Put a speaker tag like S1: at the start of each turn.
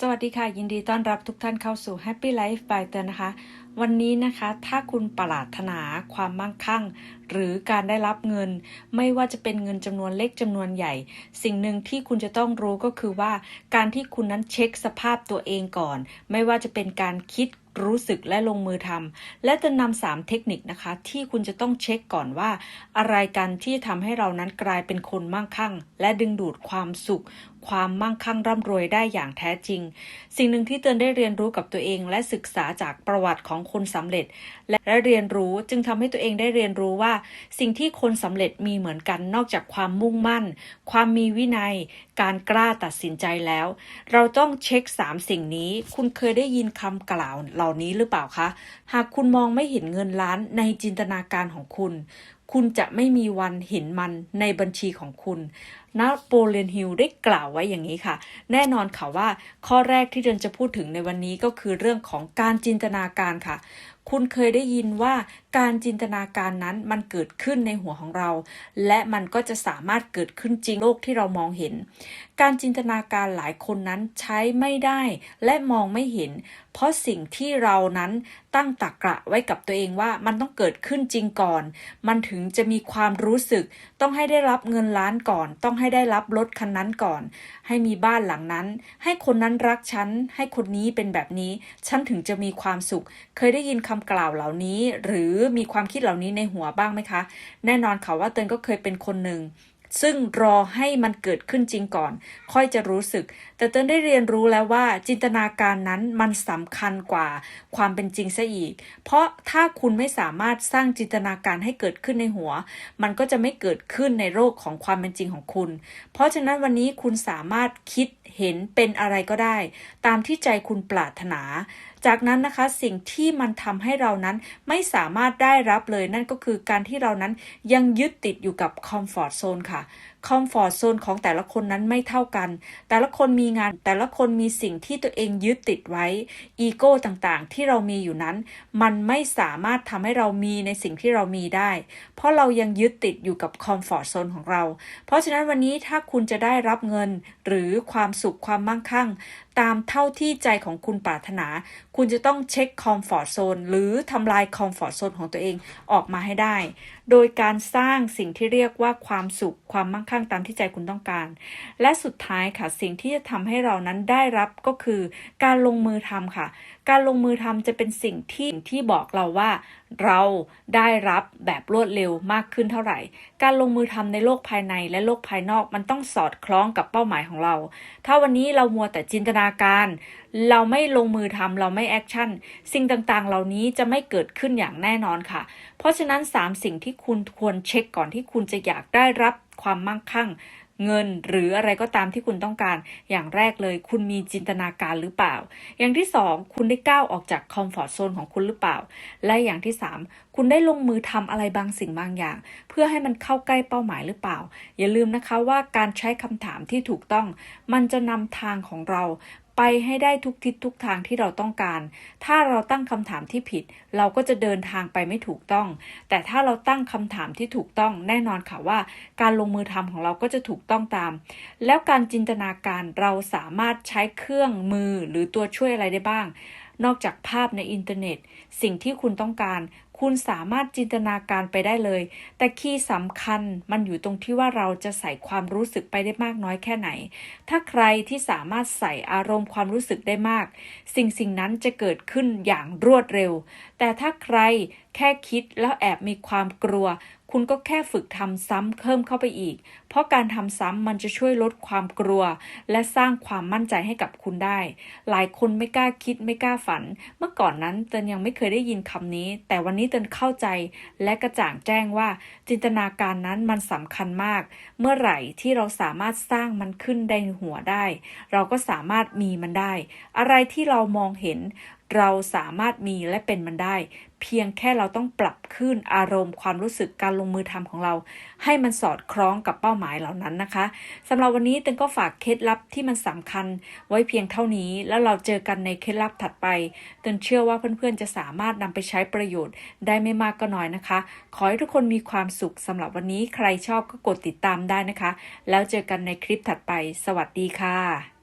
S1: สวัสดีค่ะ ยินดีต้อนรับทุกท่านเข้าสู่ Happy Life by เตือนนะคะ วันนี้นะคะถ้าคุณปรารถนาความมั่งคั่ง หรือการได้รับเงิน ไม่ว่าจะเป็นเงินจำนวนเล็กจำนวนใหญ่ สิ่งหนึ่งที่คุณจะต้องรู้ก็คือว่า การที่คุณนั้นเช็คสภาพตัวเองก่อน ไม่ว่าจะเป็นการคิด รู้สึกและลงมือทำและจะนำสามเทคนิคนะคะ ที่คุณจะต้องเช็คก่อนว่า อะไรกันที่ทำให้เรานั้นกลายเป็นคนมั่งคั่ง และดึงดูดความสุข ความมั่งคั่งร่ำรวยได้อย่างแท้จริง สิ่งหนึ่งที่เตือนได้เรียนรู้กับตัวเองและศึกษาจากประวัติของคนสำเร็จ และเรียนรู้จึงทำให้ตัวเองได้เรียนรู้ว่า สิ่งที่คนสำเร็จมีเหมือนกันนอกจากความมุ่งมั่น ความมีวินัย การกล้าตัดสินใจแล้ว เราต้องเช็คสามสิ่งนี้ คุณเคยได้ยินคำกล่าวเหล่านี้หรือเปล่าคะ หากคุณมองไม่เห็นเงินล้านในจินตนาการของคุณ คุณจะไม่มีวันเห็นมันในบัญชีของคุณนโปเลียนฮิลได้กล่าวไว้อย่างนี้ค่ะ แน่นอนค่ะว่าข้อแรกที่เดินจะพูดถึงในวันนี้ก็คือเรื่องของการจินตนาการค่ะ คุณเคยได้ยินว่าการจินตนาการนั้นมันเกิดขึ้นในหัวของเรา และมันก็จะสามารถเกิดขึ้นจริงโลกที่เรามองเห็น การจินตนาการหลายคนนั้นใช้ไม่ได้และมองไม่เห็น เพราะสิ่งที่เรานั้นตั้งตรกกะไว้กับตัวเองว่ามันต้องเกิดขึ้นจริงก่อน มันถึงจะมีความรู้สึก ต้องให้ได้รับเงินล้านก่อน ต้องให้ได้รับรถคันนั้นก่อน ให้มีบ้านหลังนั้น ให้คนนั้นรักฉัน ให้คนนี้เป็นแบบนี้ ฉันถึงจะมีความสุข เคยได้ยินคำกล่าวเหล่านี้ หรือมีความคิดเหล่านี้ในหัวบ้างไหมคะ แน่นอนค่ะว่าเตินก็เคยเป็นคนหนึ่ง ซึ่งรอให้มันเกิดขึ้นจริงก่อน ค่อยจะรู้สึก แต่เติ้นได้เรียนรู้แล้วว่าจินตนาการนั้นมันสำคัญกว่าความเป็นจริงซะอีก เพราะถ้าคุณไม่สามารถสร้างจินตนาการให้เกิดขึ้นในหัว มันก็จะไม่เกิดขึ้นในโลกของความเป็นจริงของคุณ เพราะฉะนั้นวันนี้คุณสามารถคิด เห็นเป็นอะไรก็ได้ ตามที่ใจคุณปรารถนา จากนั้นนะคะสิ่งที่มันทำให้เรานั้นไม่สามารถได้รับเลยนั่นก็คือการที่เรานั้นยังยึดติดอยู่กับคอมฟอร์ทโซนค่ะ คอมฟอร์ทโซนของแต่ละคนนั้นไม่เท่ากัน แต่ละคนมีงาน แต่ละคนมีสิ่งที่ตัวเองยึดติดไว้ อีโก้ต่างๆ ที่เรามีอยู่นั้น มันไม่สามารถทำให้เรามีในสิ่งที่เรามีได้ เพราะเรายังยึดติดอยู่กับคอมฟอร์ทโซนของเรา เพราะฉะนั้นวันนี้ถ้าคุณจะได้รับเงินหรือความสุขความมั่งคั่ง ตามเท่าที่ใจของคุณปรารถนา คุณจะต้องเช็คคอมฟอร์ทโซนหรือทำลายคอมฟอร์ทโซนของตัวเองออกมาให้ได้ โดยการสร้างสิ่งที่เรียกว่าความสุขความมั่งคั่งตามที่ใจคุณต้องการ และสุดท้ายค่ะสิ่งที่จะทำให้เรานั้นได้รับก็คือ การลงมือทำค่ะ การลงมือทำจะเป็นสิ่งที่ที่บอกเราว่าเราได้รับแบบรวดเร็วมากขึ้นเท่าไหร่ การลงมือทำในโลกภายในและโลกภายนอกมันต้องสอดคล้องกับเป้าหมายของเรา ถ้าวันนี้เรามัวแต่จินตนาการ เราไม่ลงมือทำเราไม่แอคชั่น สิ่งต่างๆ เหล่านี้จะไม่เกิดขึ้นอย่างแน่นอนค่ะ เพราะฉะนั้น 3 สิ่งที่คุณควรเช็คก่อนที่คุณจะอยากได้รับความมั่งคั่ง เงินหรืออะไรก็ตามที่คุณต้องการ อย่างแรกเลย คุณมีจินตนาการหรือเปล่า อย่างที่สองคุณได้ก้าวออกจากคอมฟอร์ทโซนของคุณหรือเปล่า และอย่างที่สามคุณได้ลงมือทำอะไรบางสิ่งบางอย่าง เพื่อให้มันเข้าใกล้เป้าหมายหรือเปล่า อย่าลืมนะคะว่าการใช้คำถามที่ถูกต้อง มันจะนำทางของเรา ไปให้ได้ทุกทิศทุกทางที่เราต้องการ ถ้าเราตั้งคำถามที่ผิด เราก็จะเดินทางไปไม่ถูกต้อง แต่ถ้าเราตั้งคำถามที่ถูกต้องแน่นอนค่ะว่า การลงมือทำของเราก็จะถูกต้องตาม แล้วการจินตนาการเราสามารถใช้เครื่องมือหรือตัวช่วยอะไรได้บ้าง นอกจากภาพในอินเทอร์เน็ต สิ่งที่คุณต้องการ คุณสามารถจินตนาการไปได้เลย แต่คีย์สำคัญมันอยู่ตรงที่ว่าเราจะใส่ความรู้สึกไปได้มากน้อยแค่ไหน ถ้าใครที่สามารถใส่อารมณ์ความรู้สึกได้มาก สิ่งสิ่งนั้นจะเกิดขึ้นอย่างรวดเร็ว แต่ถ้าใครแค่คิดแล้วแอบมีความกลัว คุณก็แค่ฝึกทำซ้ำเพิ่มเข้าไปอีก เพราะการทำซ้ำมันจะช่วยลดความกลัว และสร้างความมั่นใจให้กับคุณได้ หลายคนไม่กล้าคิดไม่กล้าฝัน เมื่อก่อนนั้นเตินยังไม่เคยได้ยินคำนี้ แต่วันนี้เตินเข้าใจและกระจ่างแจ้งว่า จินตนาการนั้นมันสำคัญมาก เมื่อไหร่ที่เราสามารถสร้างมันขึ้นในหัวได้ เราก็สามารถมีมันได้ อะไรที่เรามองเห็น เราสามารถมีและเป็นมันได้ เพียงแค่เราต้องปรับขึ้นอารมณ์ความรู้สึกการลงมือทำของเรา ให้มันสอดคล้องกับเป้าหมายเหล่านั้นนะคะสำหรับวันนี้เต็นก็ฝากเคล็ดลับที่มันสำคัญไว้เพียงเท่านี้ แล้วเราเจอกันในเคล็ดลับถัดไปเต็นเชื่อว่าเพื่อนๆจะสามารถนำไปใช้ประโยชน์ ได้ไม่มากก็น้อยนะคะ ขอให้ทุกคนมีความสุขสำหรับวันนี้ใครชอบก็กดติดตามได้นะคะ แล้วเจอกันในคลิปถัดไป สวัสดีค่ะ